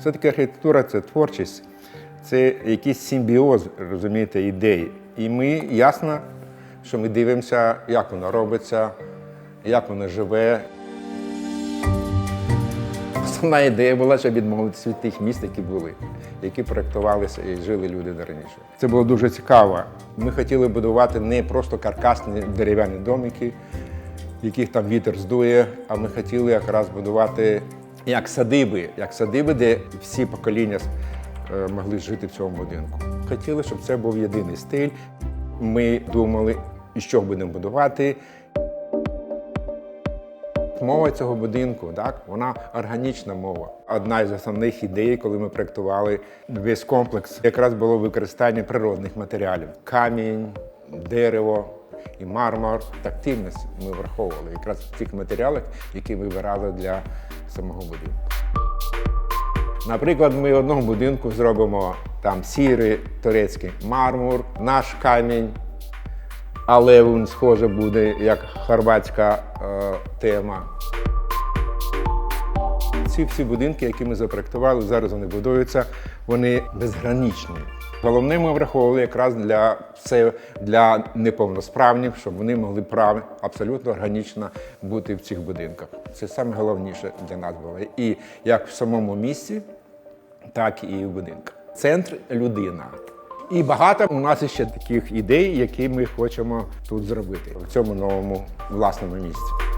Все-таки архітектура це творчість, це якийсь симбіоз, розумієте, ідей. І ми ясно, що ми дивимося, як воно робиться, як воно живе. Основна ідея була, щоб відмовитися від тих міст, які були, які проєктувалися і жили люди раніше. Це було дуже цікаво. Ми хотіли будувати не просто каркасні дерев'яні домики, яких там вітер здує, а ми хотіли якраз будувати як садиби, як садиби, де всі покоління е, могли жити в цьому будинку. Хотіли, щоб це був єдиний стиль. Ми думали, і що будемо будувати. Мова цього будинку, так, вона органічна мова. Одна із основних ідей, коли ми проєктували весь комплекс, якраз було використання природних матеріалів: камінь, дерево і мармур. Тактильність ми враховували якраз в тих матеріалах, які вибирали для самого будинку. Наприклад, ми в одному будинку зробимо там сірий турецький мармур, наш камінь, але він схоже буде як хорватська е, тема. Ці всі будинки, які ми запроектували, зараз вони будуються, вони безгранічні. Головне, ми враховували якраз для це для неповносправних, щоб вони могли прав абсолютно органічно бути в цих будинках. Це саме головніше для нас було. І як в самому місці, так і в будинках. Центр людина. І багато у нас ще таких ідей, які ми хочемо тут зробити в цьому новому власному місці.